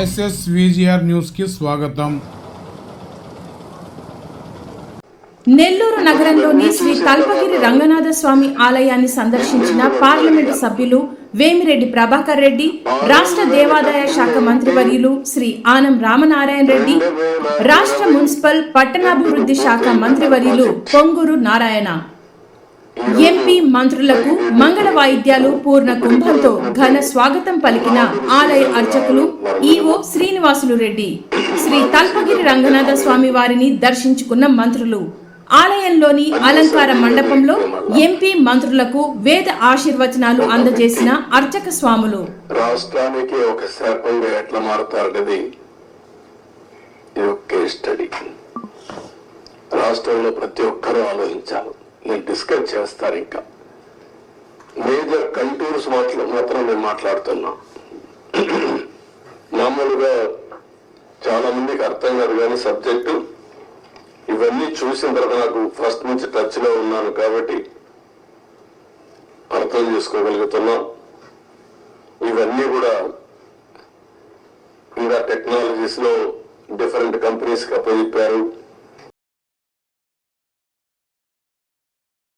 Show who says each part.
Speaker 1: SS VGR న్యూస్కి స్వాగతం.
Speaker 2: నెల్లూరు నగరంలోని శ్రీ కల్పగిరి రంగనాథ స్వామి ఆలయాన్ని సందర్శించిన పార్లమెంటు సభ్యులు వేమిరెడ్డి ప్రభాకర్ రెడ్డి రాష్ట్ర దేవాదాయ శాఖ మంత్రివర్యులు శ్రీ ఆనం రామనారాయణ రెడ్డి రాష్ట్ర మున్సిపల్ పట్టణాభివృద్ధి శాఖ మంత్రివర్యులు పొంగూరు నారాయణ. ఎంపీ మంత్రులకు మంగళ వాయిద్యాలు పూర్ణ కుంభంతో ఘన స్వాగతం పలికిన ఆలయ అర్చకులు ఈవో శ్రీనివాసులు రెడ్డి. శ్రీ తల్పగిరి రంగనాథ స్వామి వారిని దర్శించుకున్న మంత్రులు. ఆలయంలోని అలంకార మండపంలో ఎంపీ మంత్రులకు వేద ఆశీర్వచనాలు అందజేసిన అర్చక స్వాములు.
Speaker 3: రాష్ట్రానికి ఒక శాపంగా ఎట్లా మారుతారనేది స్టడీ రాష్ట్రంలో ప్రతి ఒక్కరూ ఆలోచించాలి. మీరు డిస్కస్ చేస్తారు ఇంకా. మేజర్ కంటూర్స్ మాటలు మాత్రం నేను మాట్లాడుతున్నా. మామూలుగా చాలా మందికి అర్థం కాదు కానీ సబ్జెక్టు ఇవన్నీ చూసిన తర్వాత నాకు ఫస్ట్ నుంచి టచ్లో ఉన్నాను కాబట్టి అర్థం చేసుకోగలుగుతున్నా. ఇవన్నీ కూడా ఇంకా టెక్నాలజీస్లో డిఫరెంట్ కంపెనీస్కి అప్పచెప్పారు.